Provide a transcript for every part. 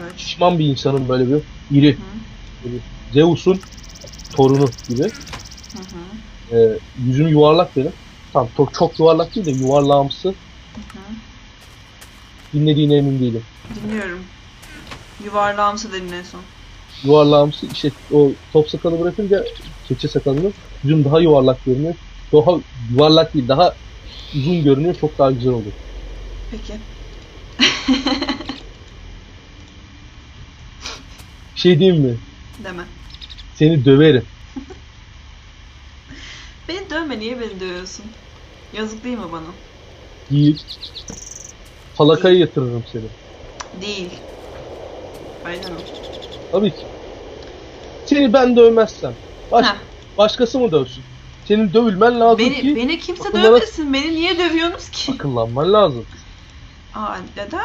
Evet. Şişman bir insanın böyle bir iri. Hı. Böyle Zeus'un torunu gibi. Hı hı. Ee, yüzüm yuvarlak benim. Tamam çok, çok yuvarlak değil de yuvarlağımsı. Hı hı. Dinlediğine emin değilim. Dinliyorum. Yuvarlağımsı dedin en son. Yuvarlağımsı işte o top sakalı bırakınca keçe sakalını yüzüm daha yuvarlak görünüyor. Daha yuvarlak değil daha uzun görünüyor. Çok daha güzel oluyor. Peki. Bir şey diyeyim mi? Deme. Seni döverim. Beni dövme niye beni dövüyorsun? Yazık değil mi bana? Değil. Falakaya yatırırım seni. Değil. Aynen o. Tabii ki. Seni ben dövmezsem. Baş, Heh. başkası mı dövsün? Senin dövülmen lazım Beni, ki beni kimse akıllara- dövmesin. Beni niye dövüyorsunuz ki? akıllanman lazım. Aa neden?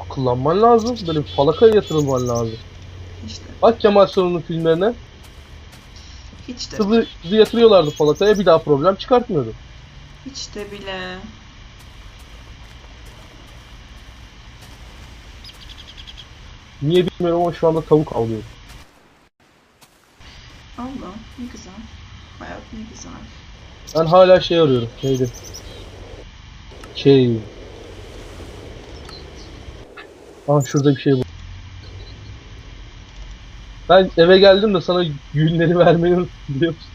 Akıllanman lazım. Böyle bir falakaya yatırılman lazım. İşte. Bak Kemal Sunal'ın filmlerine. Hiç de. Kızı, kızı yatırıyorlardı falakaya bir daha problem çıkartmıyordu. Hiç de bile. Niye bilmiyorum ama şu anda tavuk avlıyorum. Allah ne güzel. Hayat ne güzel. Ben hala şey arıyorum. Neydi? Şey... Aa şurada bir şey bu. Ben eve geldim de sana günleri vermeyi unuttum biliyor musun?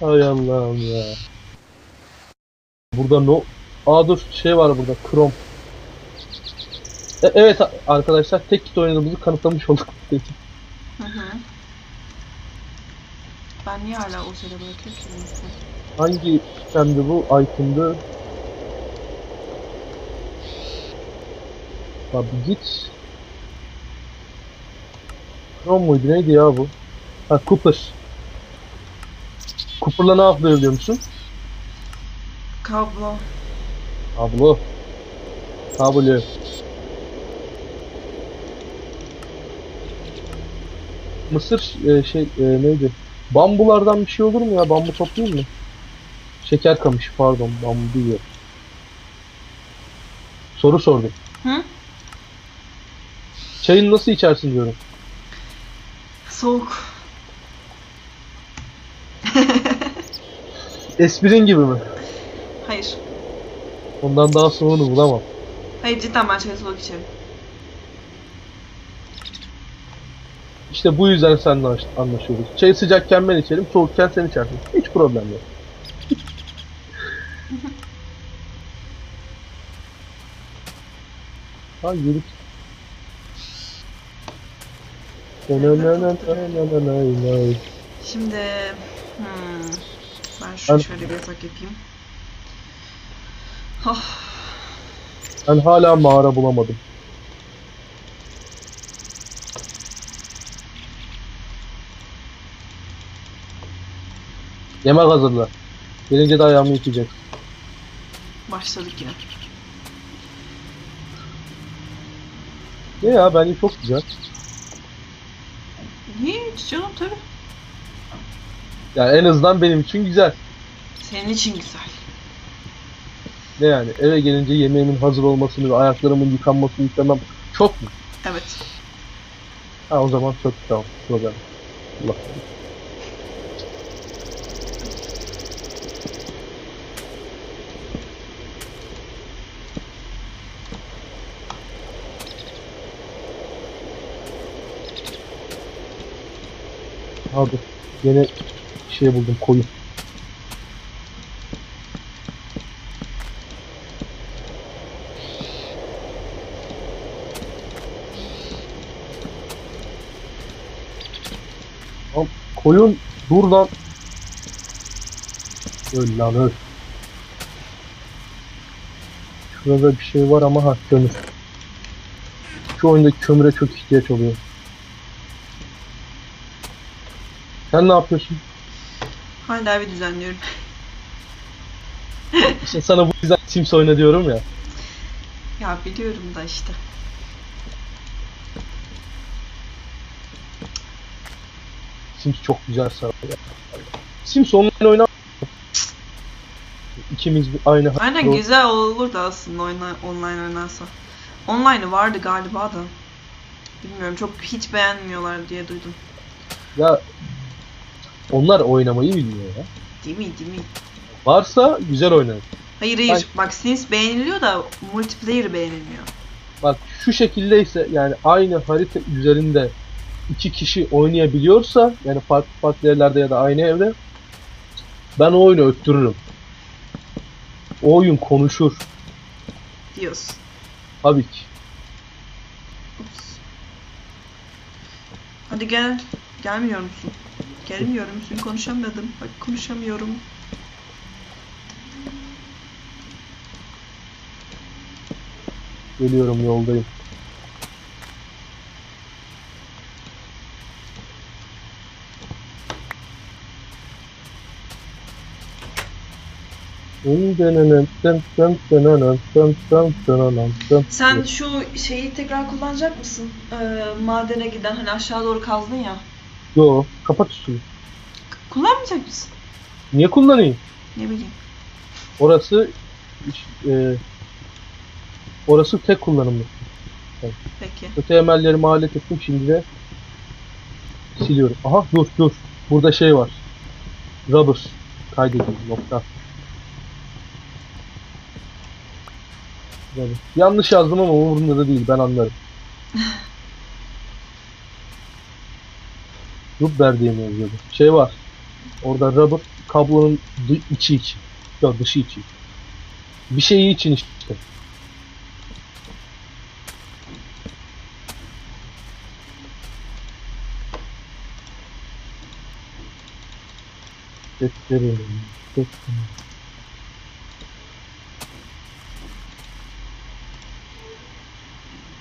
Hay Allah'ım ya. Burada no... Aa dur şey var burada. Chrome. E- evet arkadaşlar tek kit oynadığımızı kanıtlamış olduk. Hı hı. Ben niye hala o sırada bırakıyorum ki? Hangi itemdi bu? Item'dı. Abi git. Chrome muydu? Neydi ya bu? Ha Cooper. Cooper'la ne yapıyor musun? Kablo. Kablo. Kablo. Mısır e, şey e, neydi? Bambulardan bir şey olur mu ya? Bambu toplayayım mı? Şeker kamışı pardon. Bambu değil. Soru sordum. Hı? Çayını nasıl içersin diyorum. Soğuk. Esprin gibi mi? Hayır. Ondan daha soğuğunu bulamam. Hayır cidden ben çayı soğuk içerim. İşte bu yüzden seninle anlaş- anlaşıyoruz. Çayı sıcakken ben içerim, soğukken sen içersin. Hiç problem yok. ha yürü. Şimdi hmm, ben Ben- şu şöyle bir yatak yapayım. Oh, Ben hala mağara bulamadım. Yemek hazırla. Gelince de ayağımı yıkayacak. başladık yine. Ne ya bence çok güzel. Hiç canım tabii. Yani en azından benim için güzel. Senin için güzel. Ne yani eve gelince yemeğimin hazır olmasını ve ayaklarımın yıkanmasını istemem. Çok mu? Evet. Ha o zaman çok tamam. Problem. Allah. Abi yine şey buldum koyun. Lan koyun dur lan. Öl lan öl. Şurada bir şey var ama ha kömür. Şu oyunda kömüre çok ihtiyaç oluyor. Sen ne yapıyorsun? Hala evi düzenliyorum. İşte sana bu yüzden Sims oyna diyorum ya. Ya biliyorum da işte. Sims çok güzel sarar. Sims online oynar. İkimiz aynı Aynen Doğru. güzel olur da aslında oyna, online oynarsa. Online'ı vardı galiba da. Bilmiyorum çok hiç beğenmiyorlar diye duydum. Ya onlar oynamayı bilmiyor ya. Değil mi değil mi? Varsa güzel oynar. Hayır hayır Ay. bak Sims beğeniliyor da multiplayer beğenilmiyor. Bak şu şekildeyse yani aynı harita üzerinde iki kişi oynayabiliyorsa yani farklı farklı yerlerde ya da aynı evde ben o oyunu öttürürüm. O oyun konuşur. Diyorsun. Tabii ki. Ups. Hadi gel. Gelmiyor musun? Gelmiyor musun? Konuşamadım. Bak konuşamıyorum. Geliyorum yoldayım. Sen şu şeyi tekrar kullanacak mısın? Ee, madene giden hani aşağı doğru kazdın ya. Yo kapat üstünü. Kullanmayacak mısın? Niye kullanayım? Ne bileyim. Orası e, orası tek kullanımlı. Peki. Öte emellerimi alet ettim şimdi de siliyorum. Aha dur dur. Burada şey var. Rubber kaydedildi nokta. Yani yanlış yazdım ama umurumda da değil ben anlarım. Rubber diye mi yazıyordu? Şey var. Orada rubber kablonun içi için. Yok dışı için. Bir şeyi için işte. Defterim, defterim.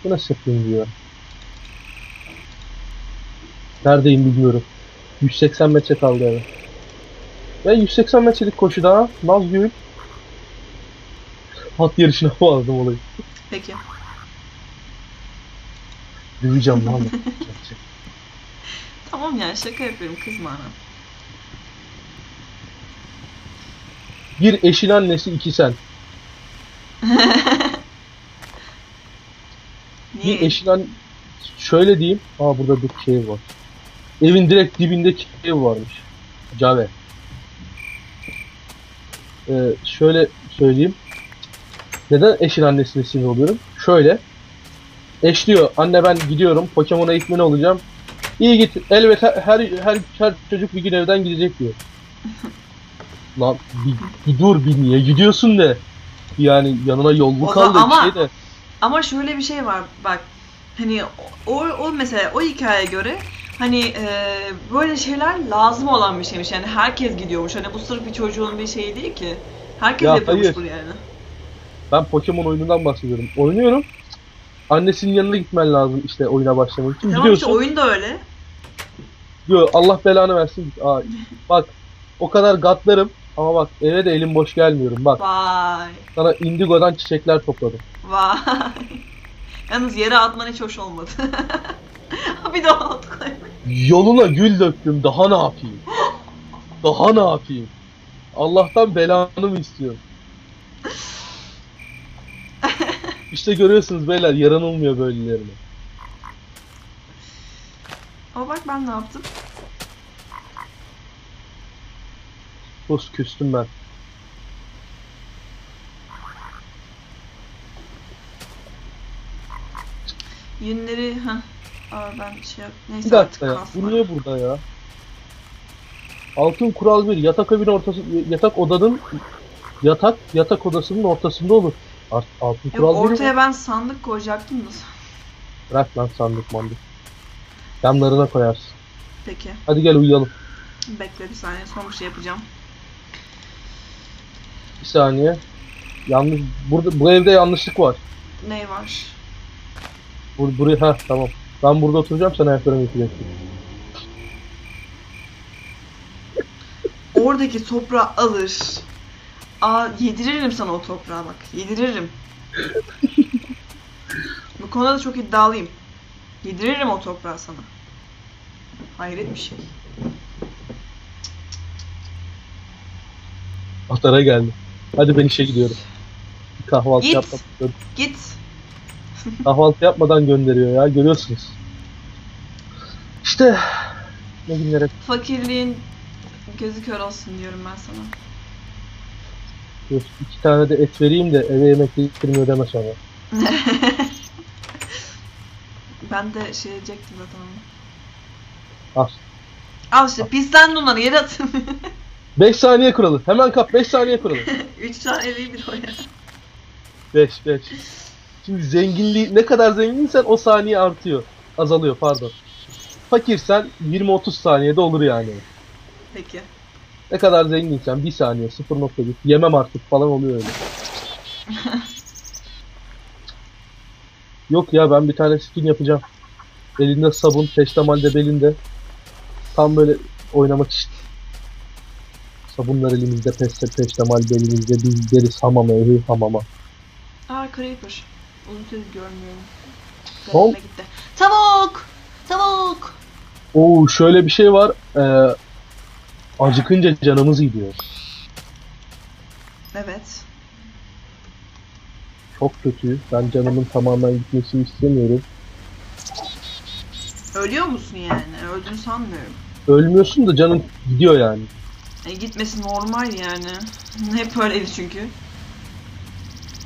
Bu nasıl yapayım diyor. Neredeyim bilmiyorum. 180 metre kaldı eve. Ve 180 metrelik koşu daha Nazgül at yarışına bağladım olayı. Peki. Döveceğim lan. Tamam ya şaka yapıyorum kızma ana. Bir eşin annesi iki sen. Niye? Bir eşin an... Şöyle diyeyim. Aa burada bir şey var. Evin direkt dibindeki ev varmış. Cave. Ee, şöyle söyleyeyim. Neden eşin annesine sinir oluyorum? Şöyle. Eş diyor anne ben gidiyorum Pokemon eğitmeni olacağım. İyi git elbet her, her, her, her çocuk bir gün evden gidecek diyor. Lan bir, bir dur bir niye gidiyorsun de. Yani yanına yolluk O da- al da ama- şey de. Ama şöyle bir şey var bak. Hani o, o mesela o hikayeye göre hani e, böyle şeyler lazım olan bir şeymiş. Yani herkes gidiyormuş. Hani bu sırf bir çocuğun bir şeyi değil ki. Herkes Ya yapıyormuş hayır. bunu yani. Ben Pokemon oyunundan bahsediyorum. Oynuyorum. Annesinin yanına gitmen lazım işte oyuna başlamak için. Tamam Gidiyorsun. işte oyun da öyle. Diyor Allah belanı versin. Aa, bak o kadar gatlarım ama bak eve de elim boş gelmiyorum. Bak Vay. sana Indigo'dan çiçekler topladım. Vay. Yalnız yere atman hiç hoş olmadı. bir daha koy. Yoluna gül döktüm. Daha ne yapayım? Daha ne yapayım? Allah'tan belanı mı istiyorum? İşte görüyorsunuz beyler yaranılmıyor böylelerine. Ama bak ben ne yaptım? Sus küstüm ben. Yünleri ha. Aa ben şey yap. Neyse Bir artık dakika ya. Bu niye burada ya? Altın kural bir. Yatak evin ortası, yatak odanın yatak yatak odasının ortasında olur. Art, altın Yok, kural bir. ortaya ben sandık koyacaktım da. Bırak lan sandık mandık. Yanlarına koyarsın. Peki. Hadi gel uyuyalım. Bekle bir saniye son bir şey yapacağım. Bir saniye. Yanlış burada bu evde yanlışlık var. Ne var? Bur buraya ha tamam. Ben burada oturacağım sen ayaklarını yıkayacaksın. Oradaki toprağı alır. Aa yediririm sana o toprağı bak. Yediririm. Bu konuda da çok iddialıyım. Yediririm o toprağı sana. Hayret bir şey. Atara geldi. Hadi ben işe gidiyorum. Bir kahvaltı Git. yapmak istiyorum. Git. Kahvaltı yapmadan gönderiyor ya görüyorsunuz. İşte ne günlere Fakirliğin gözü kör olsun diyorum ben sana. Dur, iki tane de et vereyim de eve yemek getirmiyor deme sonra. ben de şey diyecektim zaten onu. Al. Al işte pislendi onları yere atın. 5 saniye kuralı. Hemen kap 5 saniye kuralı. 3 tane değil bir o ya. 5 5. Şimdi zenginliği ne kadar zenginsen o saniye artıyor. Azalıyor pardon. Fakirsen 20-30 saniyede olur yani. Peki. Ne kadar zenginsen 1 saniye 0.1 yemem artık falan oluyor öyle. Yok ya ben bir tane skin yapacağım. Elinde sabun, peştemalde belinde. Tam böyle oynamak için. Sabunlar elimizde, peşte, peştemal belimizde, biz deriz hamama, evi hamama. Aa Creeper. Süredir görmüyorum. Garibime gitti. Tavuk! Tavuk! Oo şöyle bir şey var. Ee, acıkınca canımız gidiyor. Evet. Çok kötü. Ben canımın tamamen gitmesini istemiyorum. Ölüyor musun yani? Öldüğünü sanmıyorum. Ölmüyorsun da canın gidiyor yani. E, gitmesi normal yani. Hep öyleydi çünkü.